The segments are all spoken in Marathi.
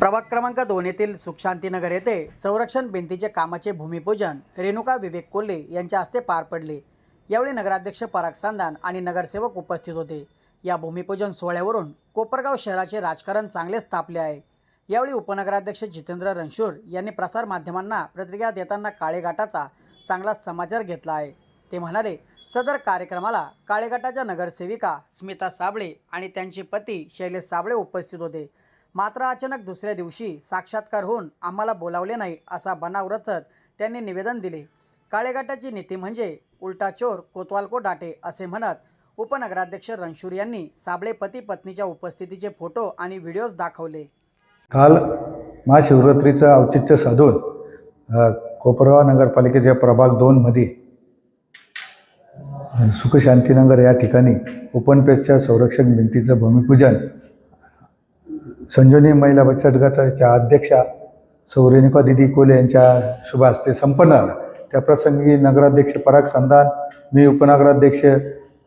प्रभाग क्रमांक दोन येथील सुखशांतीनगर येथे संरक्षण भिंतीचे कामाचे भूमिपूजन रेणुका विवेक कोल्हे यांच्या हस्ते पार पडले. यावेळी नगराध्यक्ष पराग सांदान आणि नगरसेवक उपस्थित होते. या भूमिपूजन सोहळ्यावरून कोपरगाव शहराचे राजकारण चांगलेच तापले आहे. यावेळी उपनगराध्यक्ष जितेंद्र रणशूर यांनी प्रसारमाध्यमांना प्रतिक्रिया देताना काळेघाटाचा चांगलाच समाचार घेतला आहे. ते म्हणाले सदर कार्यक्रमाला काळेघाटाच्या नगरसेविका स्मिता साबळे आणि त्यांचे पती शैलेश साबळे उपस्थित होते. मात्र अचानक दुसऱ्या दिवशी साक्षात्कार होऊन आम्हाला बोलावले नाही असा बनाव रचत त्यांनी निवेदन दिले. काळेघाटाची नीती म्हणजे उलटा चोर कोतवाल डाटे असे म्हणत उपनगराध्यक्ष रणशूर यांनी साबळे पती पत्नीच्या उपस्थितीचे फोटो आणि व्हिडिओज दाखवले. काल महाशिवरात्रीचं औचित्य साधून कोपरगाव नगरपालिकेच्या प्रभाग दोनमध्ये सुखशांतीनगर या ठिकाणी ओपन पेजच्या संरक्षण भिंतीचं भूमिपूजन संजीवनी महिला बचत गटाच्या अध्यक्षा सौ रेणुका दिदी कोले यांच्या शुभ हस्ते संपन्न झाला. त्या प्रसंगी नगराध्यक्ष पराग संधान मी उपनगराध्यक्ष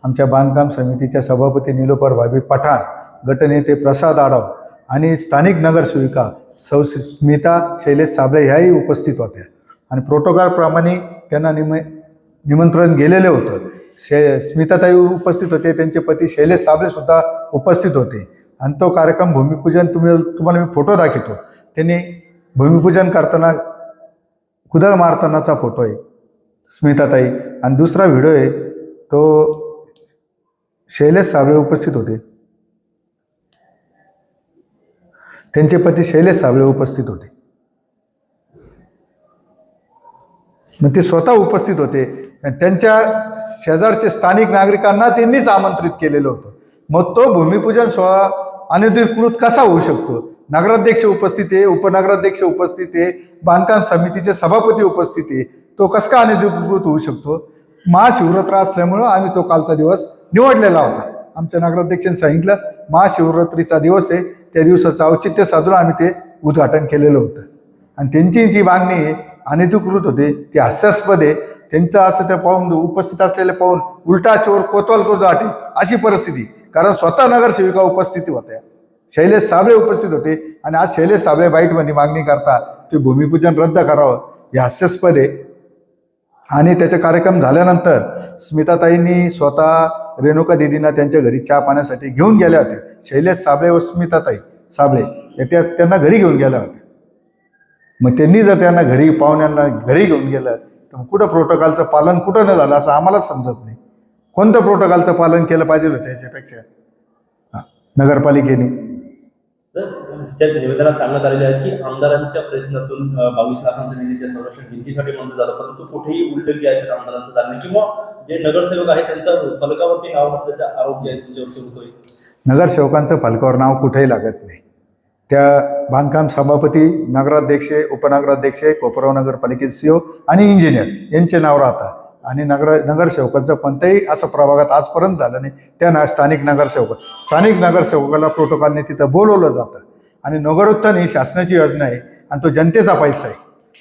आमच्या बांधकाम समितीच्या सभापती निलोपर भाभी पठाण गटनेते प्रसाद आडाव आणि स्थानिक नगरसेविका सौ स्मिता शैलेश साबळे ह्याही उपस्थित होत्या. आणि प्रोटोकॉलप्रमाणे त्यांना निम निमंत्रण गेलेलं होतं. शे स्मिताताई उपस्थित होते त्यांचे पती शैलेश साबळेसुद्धा उपस्थित होते. आणि तो कार्यक्रम भूमिपूजन तुम्ही तुम्हाला मी फोटो दाखवतो. त्यांनी भूमिपूजन करताना कुदळ मारतानाचा फोटो आहे स्मिताताई. आणि दुसरा व्हिडिओ आहे तो शैलेश साबळे उपस्थित होते. त्यांचे पती शैलेश साबळे उपस्थित होते. मग ते स्वतः उपस्थित होते. आणि त्यांच्या शेजारचे स्थानिक नागरिकांना त्यांनीच आमंत्रित केलेलं होतं. मग तो भूमिपूजन सोहळा अनधिकृत कसा होऊ शकतो? नगराध्यक्ष उपस्थित आहे उपनगराध्यक्ष उपस्थित आहे बांधकाम समितीचे सभापती उपस्थित आहे. तो कस का अनधिकृत होऊ शकतो? महाशिवरात्र असल्यामुळं आम्ही तो कालचा दिवस निवडलेला होता. आमच्या नगराध्यक्षांनी सांगितलं महाशिवरात्रीचा दिवस आहे. त्या दिवसाचं औचित्य साधून आम्ही ते उद्घाटन केलेलं होतं. आणि त्यांची जी मागणी आहे अनधिकृत होते ती हास्यास्पद आहे. त्यांचं असं त्या पाहून उपस्थित असलेले पाहून उलटा चोर कोतवाल करू दाटे अशी परिस्थिती. कारण स्वतः नगरसेविका उपस्थिती होत्या. शैलेश साबळे उपस्थित होते आणि आज शैलेश साबळे बाईटमध्ये मागणी करता ते भूमिपूजन रद्द करावं हे हास्यास्पद आहे. आणि त्याचे कार्यक्रम झाल्यानंतर स्मिताताईंनी स्वतः रेणुका दिदींना त्यांच्या घरी चहा पाण्यासाठी घेऊन गेल्या होत्या शैलेश साबळे व स्मिताताई साबळे या त्या त्यांना घरी घेऊन गेल्या होत्या मग त्यांनी जर त्यांना घरी पाहुण्यांना घरी घेऊन गेलं तर मग कुठं प्रोटोकॉलचं पालन कुठं न झालं असं आम्हालाच समजत नाही. कोणतं प्रोटोकॉलचं पालन केलं पाहिजे होतं याच्यापेक्षा हा, नगरपालिकेने. तर त्या निवेदनात सांगण्यात आलेले आहे की आमदारांच्या प्रयत्नातून बावीस लाखांचा निधी त्या संरक्षण भिंतीसाठी मंजूर झाला परंतु कुठेही उल्लेख जे आहे ते आमदारांचा किंवा जे नगरसेवक आहेत त्यांच्या फलकावरती नाव नसल्याचा आरोप जे आहे तुमच्यावर होतोय. नगरसेवकांचं फलकावर नाव कुठेही लागत नाही. त्या बांधकाम सभापती नगराध्यक्ष उपनगराध्यक्ष कोपराव नगरपालिकेचे सीओ आणि इंजिनियर यांचे नाव राहतात. आणि नगर नगरसेवकांचा कोणत्याही असं प्रभागात आजपर्यंत झालं नाही. त्या ना स्थानिक नगरसेवक स्थानिक नगरसेवकाला प्रोटोकॉलने तिथं बोलवलं जातं. आणि नगरोत्थान ही शासनाची योजना आहे आणि तो जनतेचा पैसा आहे.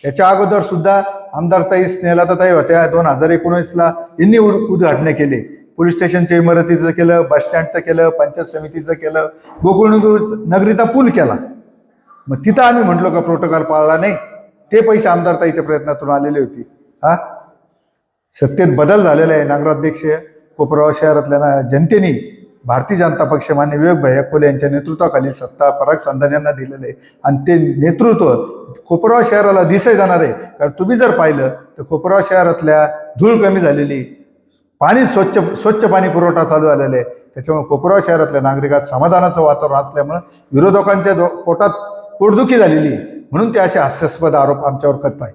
याच्या अगोदर सुद्धा आमदार ताई होत्या. दोन हजार एकोणीसला यांनी उद- उद्घाटने केले. पोलीस स्टेशनच्या इमारतीचं केलं बस स्टँडचं केलं पंचायत समितीचं केलं. गोकुळनगर नगरीचा पूल केला. मग तिथं आम्ही म्हटलो का प्रोटोकॉल पाळला नाही. ते पैसे आमदार ताईच्या प्रयत्नातून आलेले होते. हा? सत्तेत बदल झालेला आहे. नगराध्यक्ष कोपराव शहरातल्या ना जनतेने भारतीय जनता पक्ष मान्य विवेक भैया खोले यांच्या नेतृत्वाखाली सत्ता पराग संधान यांना दिलेलं आहे. आणि ते नेतृत्व कोपरगाव शहराला दिसे जाणार आहे. कारण तुम्ही जर पाहिलं तर कोपराव शहरातल्या धूळ कमी झालेली पाणी स्वच्छ स्वच्छ पाणी पुरवठा चालू झालेला आहे. त्याच्यामुळे कोपरगाव शहरातल्या नागरिकात समाधानाचं वातावरण असल्यामुळं विरोधकांच्या दो- पोटात पोटदुखी झालेली आहे. म्हणून ते असे हास्यास्पद आरोप आमच्यावर करत आहेत